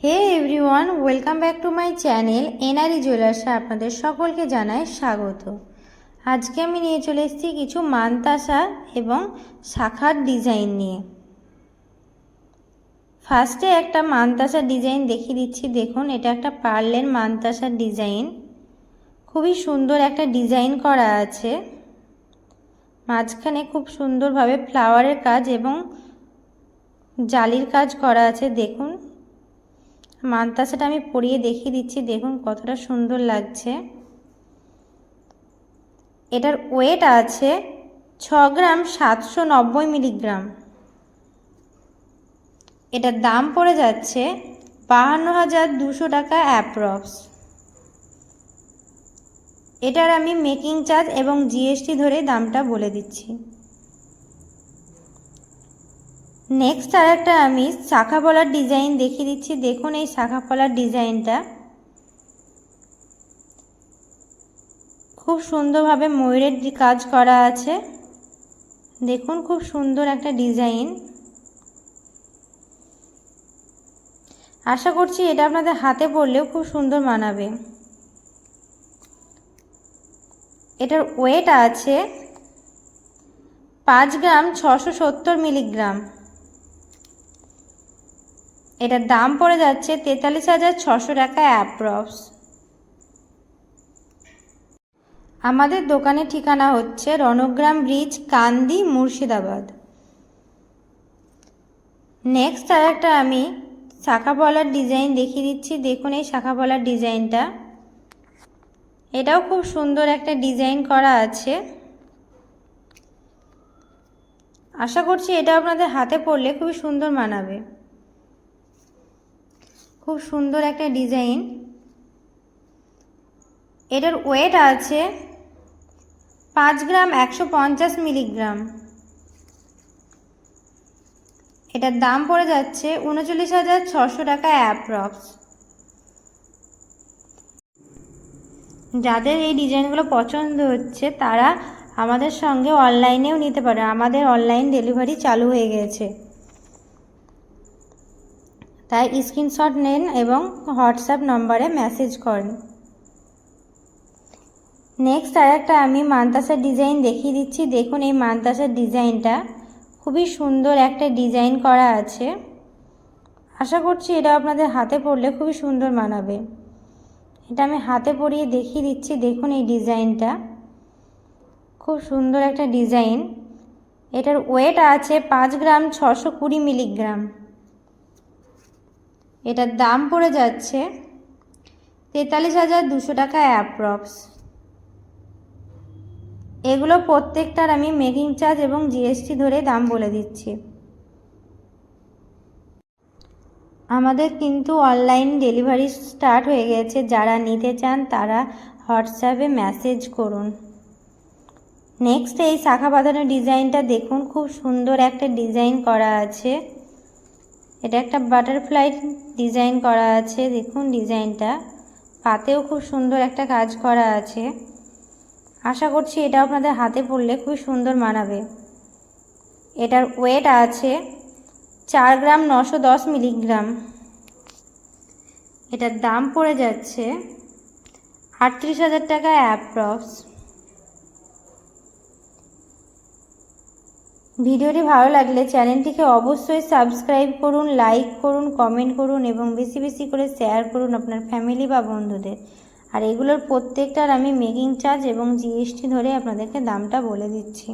Hey everyone welcome back to my channel NRE জুয়েলার্সে আপনাদের সকলকে জানাই স্বাগত। আজকে আমি নিয়ে চলে এসেছি কিছু মানতাসা এবং শাখার ডিজাইন নিয়ে। ফার্স্টে একটা মানতাসার ডিজাইন দেখিয়ে দিচ্ছি। দেখুন, এটা একটা পার্লের মানতাসার ডিজাইন। খুবই সুন্দর একটা ডিজাইন করা আছে। মাঝখানে খুব সুন্দরভাবে ফ্লাওয়ারের কাজ এবং জালির কাজ করা আছে। দেখুন মানতাসাটা আমি পরিয়ে দেখিয়ে দিচ্ছি। দেখুন কতটা সুন্দর লাগছে। এটার ওয়েট আছে ছ গ্রাম সাতশো নব্বই মিলিগ্রাম। এটার দাম পড়ে যাচ্ছে বাহান্ন হাজার দুশো টাকা অ্যাপ্রক্স। এটার আমি মেকিং চার্জ এবং জিএসটি ধরে দামটা বলে দিচ্ছি। নেক্সট আর একটা আমি শাখা পলার ডিজাইন দেখিয়ে দিচ্ছি। দেখুন এই শাখা পলার ডিজাইনটা খুব সুন্দরভাবে ময়ূরের কাজ করা আছে, দেখুন খুব সুন্দর একটা ডিজাইন আশা করছি এটা আপনাদের হাতে পড়লেও খুব সুন্দর মানাবে। এটার ওয়েট আছে পাঁচ গ্রাম ছশো সত্তর মিলিগ্রাম। এটার দাম পড়ে যাচ্ছে তেতাল্লিশ হাজার ছশো টাকা অ্যাপ্রক্স। আমাদের দোকানের ঠিকানা হচ্ছে রণগ্রাম ব্রিজ, কান্দি, মুর্শিদাবাদ। নেক্সট আর একটা আমি শাখা পলার ডিজাইন দেখিয়ে দিচ্ছি। দেখুন এই শাখা পলার ডিজাইনটা এটাও খুব সুন্দর একটা ডিজাইন করা আছে। আশা করছি এটা আপনাদের হাতে পড়লে খুবই সুন্দর মানাবে। খুব সুন্দর একটা ডিজাইন। এটার ওয়েট আছে পাঁচ গ্রাম একশো পঞ্চাশ মিলিগ্রাম। এটার দাম পড়ে যাচ্ছে উনচল্লিশ হাজার ছশো টাকা অ্যাপ্রক্স। যাদের এই ডিজাইনগুলো পছন্দ হচ্ছে, তারা আমাদের সঙ্গে অনলাইনেও নিতে পারে। আমাদের অনলাইন ডেলিভারি চালু হয়ে গেছে। তাই স্ক্রিনশট নেন এবং হোয়াটসঅ্যাপ নম্বরে মেসেজ করেন। নেক্সট আর একটা আমি মানতাসার ডিজাইন দেখিয়ে দিচ্ছি। দেখুন এই মানতাসার ডিজাইনটা। খুবই সুন্দর একটা ডিজাইন করা আছে। আশা করছি এটা আপনাদের হাতে পড়লে খুবই সুন্দর মানাবে। এটা আমি হাতে পরিয়ে দেখিয়ে দিচ্ছি। দেখুন এই ডিজাইনটা। খুব সুন্দর একটা ডিজাইন। এটার ওয়েট আছে পাঁচ গ্রাম ছশো কুড়ি মিলিগ্রাম। এটার দাম পড়ে যাচ্ছে তেতাল্লিশ হাজার দুশো টাকা অ্যাপ্রক্স। এগুলো প্রত্যেকটার আমি মেকিং চার্জ এবং জিএসটি ধরে দাম বলে দিচ্ছি। আমাদের কিন্তু অনলাইন ডেলিভারি স্টার্ট হয়ে গেছে। যারা নিতে চান তারা হোয়াটসঅ্যাপে মেসেজ করুন। নেক্সট এই শাখা বাঁধানো ডিজাইনটা দেখুন। খুব সুন্দর একটা ডিজাইন করা আছে। এটা একটা বাটারফ্লাই ডিজাইন করা আছে, দেখুন ডিজাইনটা পাতেও খুব সুন্দর একটা কাজ করা আছে। আশা করছি এটা আপনাদের হাতে পড়লে খুব সুন্দর মানাবে। এটার ওয়েট আছে চার গ্রাম নশো দশ মিলিগ্রাম। এটার দাম পড়ে যাচ্ছে আটত্রিশ হাজার টাকা অ্যাপ্রক্স ভিডিওটি ভালো লাগলে চ্যানেলটিকে অবশ্যই সাবস্ক্রাইব করুন, লাইক করুন, কমেন্ট করুন এবং বেশি বেশি করে শেয়ার করুন আপনার ফ্যামিলি বা বন্ধুদের। আর এগুলোর প্রত্যেকটার আমি মেকিং চার্জ এবং জিএসটি ধরে আপনাদেরকে দামটা বলে দিচ্ছি।